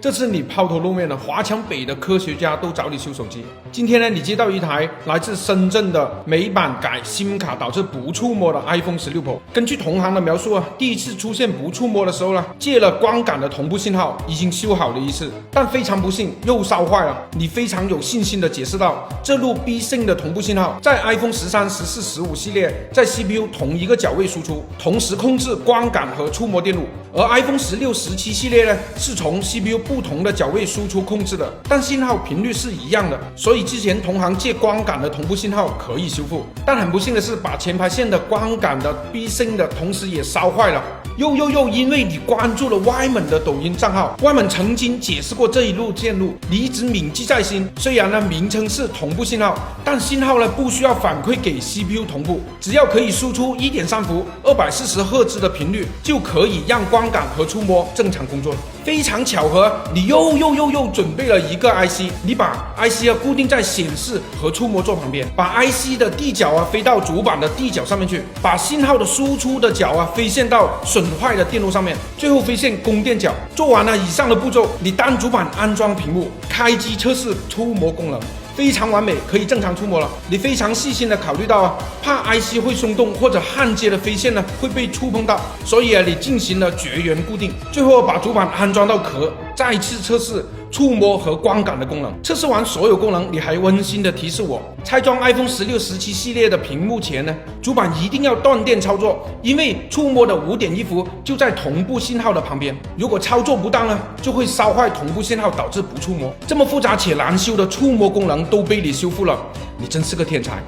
这次你抛头露面了，华强北的科学家都找你修手机。今天呢，你接到一台来自深圳的美版改 SIM 卡导致不触摸的 iPhone 十六 Pro。根据同行的描述啊，第一次出现不触摸的时候呢，借了光感的同步信号，已经修好了一次，但非常不幸又烧坏了。你非常有信心的解释道，这路 B 信的同步信号在 iPhone 十三、十四、十五系列在 CPU 同一个角位输出，同时控制光感和触摸电路，而 iPhone 十六、十七系列呢，是从 CPU 不同的角位输出控制的，但信号频率是一样的，所以之前同行借光感的同步信号可以修复，但很不幸的是，把前排线的光感的 B 音的同时也烧坏了。又又又，因为你关注了 Y 猛的抖音账号，Y 猛曾经解释过这一路线路，你一直铭记在心。虽然呢名称是同步信号，但信号呢不需要反馈给 CPU 同步，只要可以输出一点三伏、二百四十赫兹的频率，就可以让光感和触摸正常工作。非常巧合，你又又又又准备了一个 IC，你把 IC 啊固定在显示和触摸座旁边，把 IC 的地脚啊飞到主板的地脚上面去，把信号的输出的角啊飞线到损坏的电路上面，最后飞线供电角。做完了以上的步骤，你单主板安装屏幕，开机测试触摸功能。非常完美，可以正常触摸了。你非常细心的考虑到啊，怕 IC 会松动或者焊接的飞线呢会被触碰到，所以啊，你进行了绝缘固定，最后把主板安装到壳，再次测试。触摸和光感的功能，测试完所有功能，你还温馨的提示我，拆装 iPhone 十六、十七系列的屏幕前呢，主板一定要断电操作，因为触摸的五点一伏就在同步信号的旁边，如果操作不当呢，就会烧坏同步信号，导致不触摸。这么复杂且难修的触摸功能都被你修复了，你真是个天才。